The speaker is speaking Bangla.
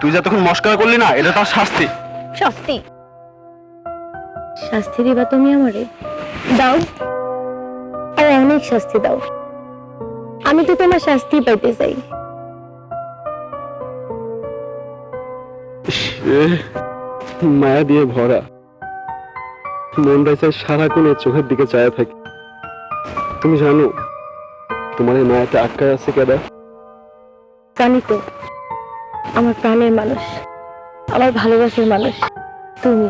তুই যতক্ষণ মস্করা করলি না এটা তার শাস্তি। শাস্তি? শাস্তি দিবা তুমি আমারে? দাও। আর অনেক শাস্তি দাও। আমি তো তোমার শাস্তি পাইতে চাই। মায়া দিয়ে ভরা। মনটা চাই সারাক্ষণ চোখের দিকে চায়া থাকে। তুমি জানো তোমার এই মায়াতে আটকায় আছে কেডা জানি তো আমার প্রাণের মানুষ আমার ভালোবাসার মানুষ তুমি।